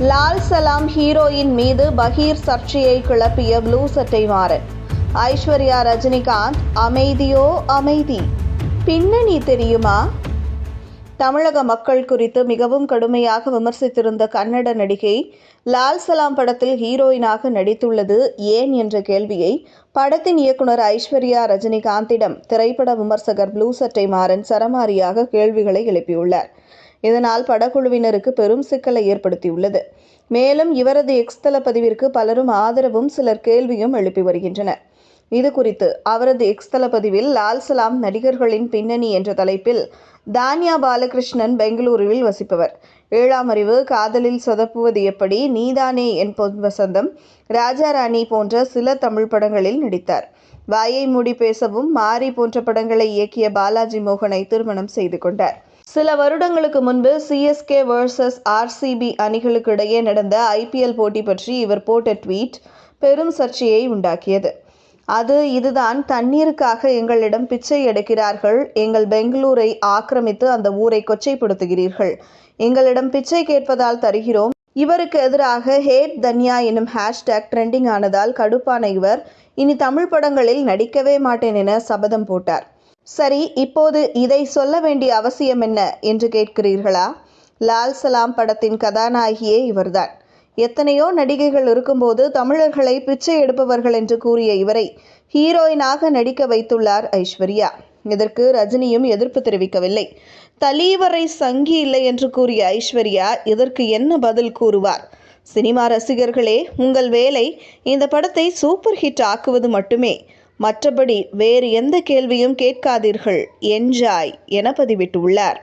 Lal Salaam heroine மீது பகீர் சர்ச்சையை கிளப்பிய ப்ளூ சட்டை மாறன். ஐஸ்வர்யா ரஜினிகாந்த் அமைதியோ அமைதி? பின்னணி தெரியுமா? தமிழக மக்கள் குறித்து மிகவும் கடுமையாக விமர்சித்திருந்த கன்னட நடிகை லால் சலாம் படத்தில் ஹீரோயினாக நடித்துள்ளது ஏன் என்ற கேள்வியை படத்தின் இயக்குனர் ஐஸ்வர்யா ரஜினிகாந்திடம் திரைப்பட விமர்சகர் ப்ளூ சட்டை மாறன் சரமாரியாக கேள்விகளை எழுப்பியுள்ளார். இதனால் படக்குழுவினருக்கு பெரும் சிக்கலை ஏற்படுத்தியுள்ளது. மேலும் இவரது எக்ஸ்தல பதிவிற்கு பலரும் ஆதரவும் சிலர் கேள்வியும் எழுப்பி வருகின்றனர் இது குறித்து அவரது எக்ஸ்தல பதிவில் லால் சலாம் நடிகர்களின் பின்னணி என்ற தலைப்பில் தானியா பாலகிருஷ்ணன் பெங்களூருவில் வசிப்பவர். ஏழாம் அறிவு காதலில் சொதப்புவது எப்படி நீதானே என் பொன் வசந்தம் ராஜாராணி போன்ற சில தமிழ் படங்களில் நடித்தார். வாயை மூடி பேசவும் மாரி போன்ற படங்களை இயக்கிய பாலாஜி மோகனை திருமணம் செய்து கொண்டார். சில வருடங்களுக்கு முன்பு சிஎஸ்கே வர்சஸ் ஆர்சிபி அணிகளுக்கு இடையே நடந்த ஐபிஎல் போட்டி பற்றி இவர் போட்ட ட்வீட் பெரும் சர்ச்சையை உண்டாக்கியது. அது இதுதான் தண்ணீருக்காக எங்களிடம் பிச்சை எடுக்கிறார்கள். எங்கள் பெங்களூரை ஆக்கிரமித்து அந்த ஊரை கொச்சைப்படுத்துகிறீர்கள். எங்களிடம் பிச்சை கேட்பதால் தருகிறோம். இவருக்கு எதிராக ஹேட் தன்யா எனும் ஹேஷ்டேக் ட்ரெண்டிங் ஆனதால் கடுப்பான இவர். இனி தமிழ் படங்களில் நடிக்கவே மாட்டேன் என சபதம் போட்டார். சரி இப்போது இதை சொல்ல வேண்டிய அவசியம் என்ன என்று கேட்கிறீர்களா? லால் சலாம் படத்தின் கதாநாயகியே இவர்தான். எத்தனையோ நடிகைகள் இருக்கும்போது தமிழர்களை பிச்சை எடுப்பவர்கள் என்று கூறிய இவரை ஹீரோயினாக நடிக்க வைத்துள்ளார் ஐஸ்வர்யா. இதற்கு ரஜினியும் எதிர்ப்பு தெரிவிக்கவில்லை. தலீவரை சங்கி இல்லை என்று கூறிய ஐஸ்வர்யா இதற்கு என்ன பதில் கூறுவார்? சினிமா ரசிகர்களே உங்கள் வேலை இந்த படத்தை சூப்பர் ஹிட் ஆக்குவது மட்டுமே. மற்றபடி வேறு எந்த கேள்வியும் கேட்காதீர்கள் என்ஜாய் என பதிவிட்டுள்ளார்.